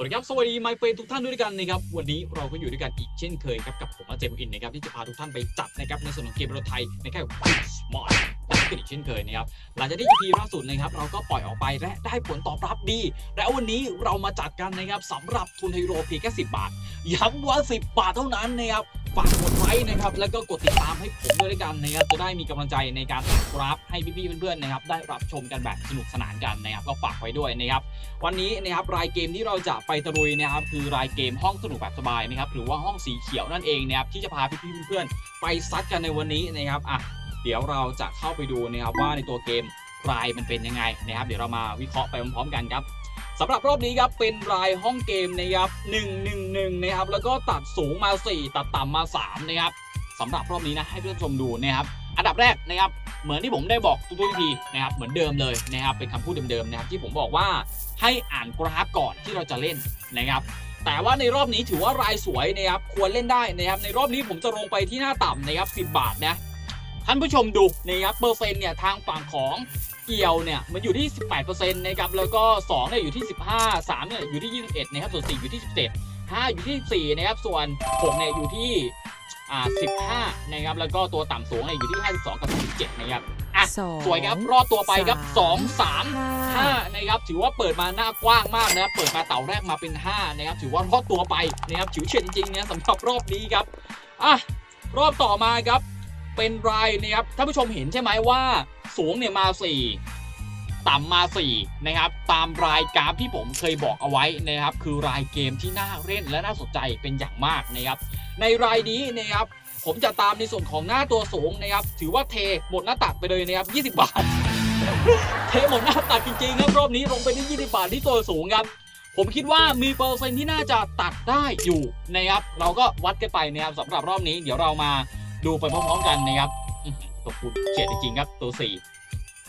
สวัสดีครับ สวัสดีไมเฟนทุกท่านด้วยกันนะครับ วันนี้เราก็อยู่ด้วยกันอีกเช่นเคยครับ กับผมอาเจมส์อินนะครับที่จะพาทุกท่านไปจัดนะครับในส่วนของเกมรถไทยในแค่สมอร์ทกันอีกเช่นเคยนะครับ หลังจากที่ EP ล่าสุดนะครับเราก็ปล่อยออกไปและได้ผลตอบรับดี และวันนี้เรามาจัดกันนะครับสำหรับทุนไฮโรเพียงแค่10 บาท ย้ำว่า 10 บาทเท่านั้นนะครับ ฝากกดไลค์นะครับ แล้วก็กดติดตามให้ผมด้วยด้วยกันนะครับ จะได้มีกำลังใจในการอัดกราฟให้พี่ๆเพื่อนๆนะครับ ได้รับชมกันแบบสนุกสนานกันนะครับ ก็ฝากไว้ด้วยนะครับ วันนี้นะครับรายเกมที่เราจะไปตะลุยนะครับ คือรายเกมห้องสนุกแบบสบายนะครับ หรือว่าห้องสีเขียวนั่นเองนะครับ ที่จะพาพี่ๆเพื่อนๆไปซัดกันในวันนี้นะครับ อะ เดี๋ยวเราจะเข้าไปดูนะครับว่าในตัวเกมรายมันเป็นยังไงนะครับ เดี๋ยวเรามาวิเคราะห์ไปพร้อมๆกันครับ สำหรับรอบนี้ครับเป็นรายห้องเกมนะครับ111นะครับแล้วก็ตัดสูงมา 4 ตัดต่ำมา3นะครับสำหรับรอบนี้นะให้เพื่อนชมดูนะครับอันดับแรกนะครับเหมือนที่ผมได้บอกทุกๆทีนะครับเหมือนเดิมเลยนะครับเป็นคำพูดเดิมๆนะครับที่ผมบอกว่าให้อ่านกราฟก่อนที่เราจะเล่นนะครับแต่ว่าในรอบนี้ถือว่ารายสวยนะครับควรเล่นได้นะครับในรอบนี้ผมจะลงไปที่หน้าต่ำนะครับ10 บาทนะท่านผู้ชมดูนะครับเปอร์เซ็นต์เนี่ยทางฝั่งของ เกี่ยวเนี่ยมันอยู่ที่ 18%นะครับแล้วก็2เนี่ยอยู่ที่ 15 3เนี่ยอยู่ที่ 21นะครับส่วน4อยู่ที่ 17 5 อยู่ที่ 4 นะครับ ส่วน6เนี่ยอยู่ที่อ่า15 นะครับ แล้วก็ตัวต่ำสูงเนี่ยอยู่ที่ 52 กับ17นะครับอะสองสวยครับ รอบตัวไปครับสาม2 3 ห้า 5 นะครับ ถือว่าเปิดมาหน้ากว้างมากนะครับ เปิดมาเต่าแรกมาเป็น 5 นะครับ ถือว่ารอดตัวไปนะครับฉิวเฉียดจริงๆนะสำหรับรอบนี้ครับอะรอบต่อมาครับ เป็นรายนะครับ ท่านผู้ชมเห็นใช่ไหมว่า สูงเนี่ยมา 4 ต่ำมา 4 นะครับ ตามรายกราฟที่ผมเคยบอกเอาไว้นะครับ คือรายเกมที่น่าเล่นและน่าสนใจเป็นอย่างมากนะครับ ในรายนี้นะครับ ผมจะตามในส่วนของหน้าตัวสูงนะครับ ถือว่าเทหมดหน้าตักไปเลยนะครับ 20 บาท เทหมดหน้าตักจริงๆครับรอบนี้ลงไปที่ 20 บาทที่ตัวสูงครับผมคิดว่ามีเปอร์เซ็นที่น่าจะตัดได้อยู่นะครับ เราก็วัดกันไปนะครับสำหรับรอบนี้ เดี๋ยวเรามาดูไปพร้อมๆกันนะครับ ตัวคุณเฉียดจริงๆครับตัวสี่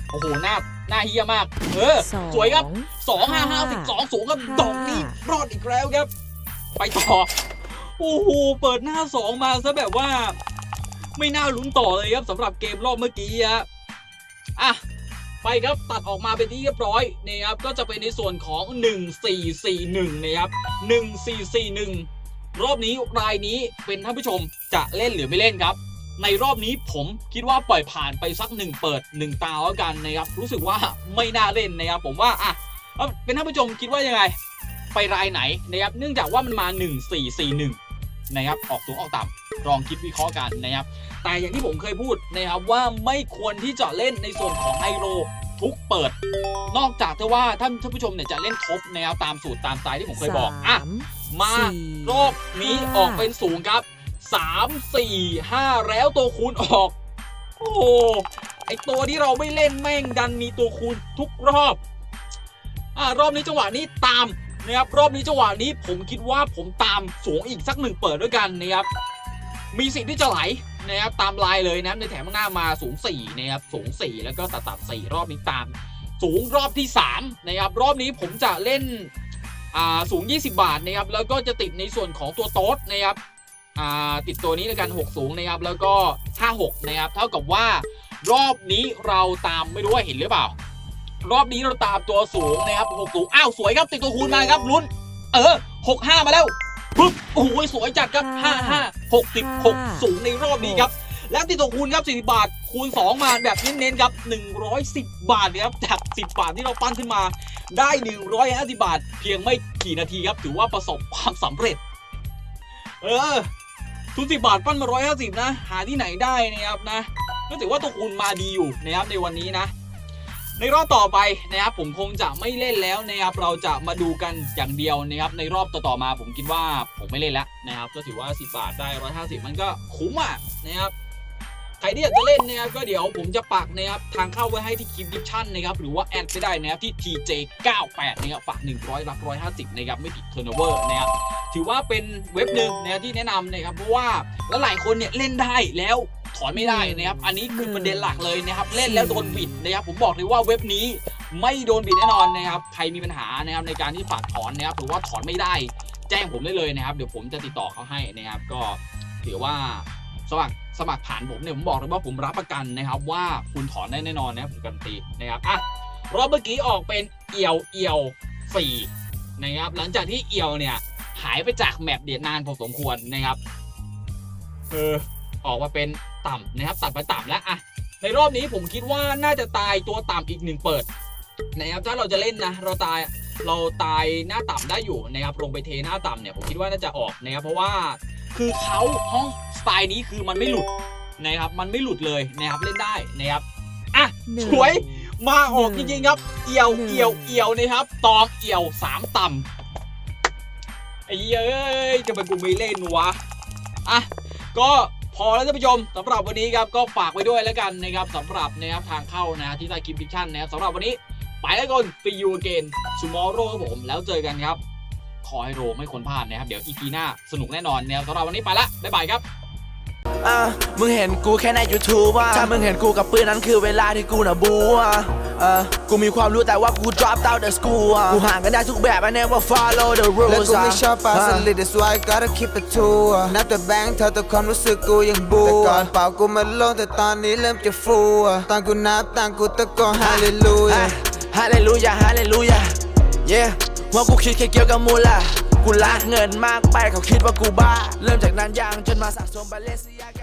โอ้โห หน้า หน้าเฮียมาก เออสองสวยครับสองห้าห้าห้าสิบสองสูงครับห้าดอกนี้รอดอีกแล้วครับ ไปต่อ โอ้โห เปิดหน้าสองมาซะแบบว่า ไม่น่าลุ้นต่อเลยครับสำหรับเกมรอบเมื่อกี้ฮะอะ ไปครับตัดออกมาเป็นที่เรียบร้อยนะครับ ก็จะเป็นในส่วนของ 1441 นะครับ 1441 รอบนี้รายนี้เป็นท่านผู้ชมจะเล่นหรือไม่เล่นครับ ในรอบนี้ผมคิดว่าปล่อยผ่านไปสักหนึ่งเปิดหนึ่งตาแล้วกันนะครับ รู้สึกว่าไม่น่าเล่นนะครับ ผมว่าอะเอาเป็นท่านผู้ชมคิดว่ายังไง ไปรายไหนนะครับ เนื่องจากว่ามันมา 1441 นะครับ ออกสูงออกต่ำลองคิดวิเคราะห์กันนะครับ แต่อย่างที่ผมเคยพูดนะครับว่าไม่ควรที่จะเล่นในส่วนของไฮโลทุกเปิด นอกจากที่ว่าท่านท่านผู้ชมเนี่ยจะเล่นทบนะครับตามสูตรตามสไตล์ที่ผมเคยบอกอะสามมาสี่รอบนี้ห้าออกเป็นสูงครับ 3 4 5 แล้วตัวคูณออก โอ้ไอตัวที่เราไม่เล่นแม่งดันมีตัวคูณทุกรอบอ่ารอบนี้จังหวะนี้ตามนะครับรอบนี้จังหวะนี้ผมคิดว่าผมตามสูงอีกสักหนึ่งเปิดด้วยกันนะครับมีสิทธิ์ที่จะไหลนะครับตามลายเลยนะในแถมข้างหน้ามาสูง4นะครับสูง 4 แล้วก็ตัดตัด4รอบนี้ตาม สูงรอบที่3นะครับรอบนี้ผมจะเล่นอ่าสูง 20 บาทนะครับแล้วก็จะติดในส่วนของตัวโต๊ดนะครับ ติดตัวนี้แล้วกัน6สูงนะครับแล้วก็56นะครับเท่ากับว่ารอบนี้เราตามไม่รู้ว่าเห็นหรือเปล่า รอบนี้เราตามตัวสูงนะครับ6สูงอ้าวสวยครับติดตัวคูณมาครับลุ้น เออ 65 มาแล้วปึ๊บโอ้โหสวยจัดครับ 55 66 สูงในรอบนี้ครับแล้วติดตัวคูณครับ 40 บาท คูณ 2 มาแบบเน้นๆครับ 110 บาทนะครับจาก 10 บาทที่เราปั้นขึ้นมาได้ 150 บาท เพียงไม่กี่นาทีครับ ถือว่าประสบความสำเร็จ เออ ทุน10บาทปั้นมา150นะ หาที่ไหนได้นะครับนะ ก็ถือว่าตัวคูณมาดีอยู่นะครับในวันนี้นะ ในรอบต่อไปนะครับผมคงจะไม่เล่นแล้วนะครับเราจะมาดูกันอย่างเดียวนะครับในรอบต่อๆมาผมคิดว่าผมไม่เล่นแล้วนะครับ ก็ถือว่า 10 บาทได้150มันก็คุ้มอะนะครับใครที่อยากจะเล่นนะครับก็เดี๋ยวผมจะปักนะครับทางเข้าไว้ให้ที่คลิปดิสชั่นนะครับหรือว่าแอดไปได้นะครับที่ TJ98 นะครับฝาก100รับ150นะครับไม่ติดเทอร์โนเวอร์นะครับ ถือว่าเป็นเว็บหนึ่งนะครับที่แนะนำนะครับเพราะว่าหลายๆคนเนี่ยเล่นได้แล้วถอนไม่ได้นะครับ อันนี้คือประเด็นหลักเลยนะครับ เล่นแล้วโดนบิดนะครับ ผมบอกเลยว่าเว็บนี้ไม่โดนบิดแน่นอนนะครับ ใครมีปัญหานะครับในการที่ฝากถอนนะครับ หรือว่าถอนไม่ได้ แจ้งผมได้เลยนะครับ เดี๋ยวผมจะติดต่อเขาให้นะครับ ก็ถือว่าสมัครสมัครผ่านผมเนี่ยผมบอกเลยว่าผมรับประกันนะครับ ว่าคุณถอนได้แน่นอนนะครับผมการันตีนะครับอะรอบเมื่อกี้ออกเป็นเอียวเอียวสี่นะครับ หลังจากที่เอียวเนี่ย หายไปจากแมปเดียนานพอสมควรนะครับเออออกมาเป็นต่ำนะครับตัดไปต่ำแล้วอะในรอบนี้ผมคิดว่าน่าจะตายตัวต่ำอีกหนึ่งเปิดนะครับถ้าเราจะเล่นนะเราตายเราตายหน้าต่ำได้อยู่นะครับลงไปเทหน้าต่ำเนี่ยผมคิดว่าน่าจะออกนะครับเพราะว่าคือเขาห้องสไตล์นี้คือมันไม่หลุดนะครับมันไม่หลุดเลยนะครับเล่นได้นะครับอะสวยมาออกจริงๆครับเอี่ยวหนึ่งเอี่ยวเอี่ยวนะครับตองเอี่ยวสามต่ำ ไอ้เย้ยจะเป็นกูไม่เล่นวะอะก็พอแล้วท่านผู้ชมสำหรับวันนี้ครับก็ฝากไว้ด้วยแล้วกันนะครับสำหรับนะครับทางเข้านะที่ใต้คลิปพิชชั่นนะครับสำหรับวันนี้ไปแล้วก่อน see you again tomorrow ครับผมแล้วเจอกันครับ ขอให้โรไม่คนพลาดนะครับ เดี๋ยวอีพีหน้าสนุกแน่นอนนะครับสำหรับวันนี้ไปละบ๊ายบายครับ อะมึงเห็นกูแค่ใน YouTube อะถ้ามึงเห็นกูกับปืนนั้นคือเวลาที่กูน่ะบูอะเออกูมีความรู้แต่ว่ากู drop out the school อะกูห่างกันได้ทุกแบบ I never follow the และ rules กูอะไม่ชอบปาสลิด that's why I gotta keep it true อะนับแต่แบงค์เท่าแต่ความรู้สึกกูยังบูแต่ก่อนเปล่ากูมาลงแต่ตอนนี้เริ่มจะฟูอะตอนกูนับตอนกูตะโกนฮาเลลูยาฮาเลลูยาฮาเลลูยา yeah ว่ากูคิดแค่เกี่ยวกับมูลา กูละเงินมากไปเขาคิดว่ากูบ้า เริ่มจากนั้นยังจนมาสะสมบาเลเซีย